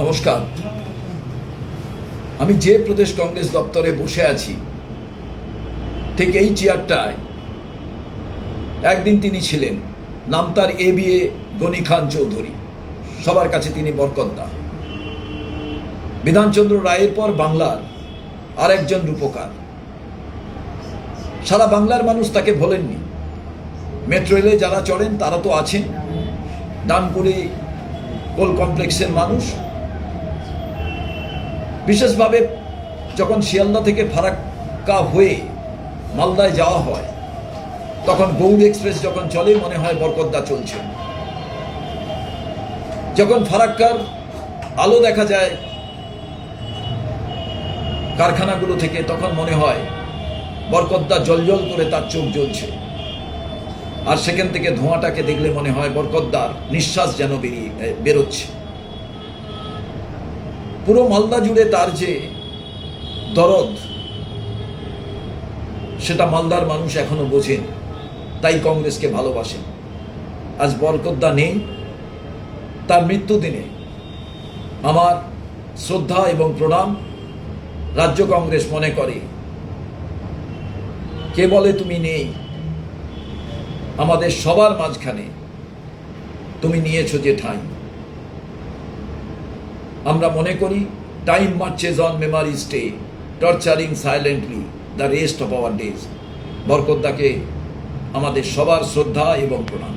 নমস্কার। আমি যে প্রদেশ কংগ্রেস দপ্তরে বসে আছি, ঠিক এই চেয়ারটায়, একদিন তিনি ছিলেন। নাম তার A B A Ghani Khan Chowdhury. সবার কাছে তিনি বরকদ্দা বিধানচন্দ্র রায়ের পর বাংলার আরেকজন রূপকার। সারা বাংলার মানুষ তাকে ভোলেননি। মেট্রো রেলে যারা চড়েন তারা তো আছেন। ডানপুরে কোল কমপ্লেক্সের মানুষ। বিশেষভাবে যখন শিয়ালদা থেকে ফারাক্কা হয়ে মালদায় যাওয়া হয়, তখন গৌড় এক্সপ্রেস যখন চলে, মনে হয় বরকদ্দা চলছে। যখন ফারাক্কার আলো দেখা যায় কারখানাগুলো থেকে, তখন মনে হয় বরকদ্দা জলজল করে তার চোখ জ্বলছে। আর সেখান থেকে ধোঁয়াটাকে দেখলে মনে হয় বরকদ্দার নিঃশ্বাস যেন বেরিয়ে বেরোচ্ছে। পুরো মালদা জুড়ে তার যে দরদ, সেটা মালদার মানুষ এখনও বোঝেন, তাই কংগ্রেসকে ভালোবাসেন। আজ বরকদ্দা নেই, তার মৃত্যুদিনে আমার শ্রদ্ধা এবং প্রণাম রাজ্য কংগ্রেস মনে করে। কে বলে তুমি নেই? আমাদের সবার মাঝখানে তুমি নিয়েছো যে ঠাঁই আমরা মনে করি time marches on memory stay torturing silently the rest of our days বরকদ্দাকে আমাদের সবার শ্রদ্ধা এবং প্রণাম।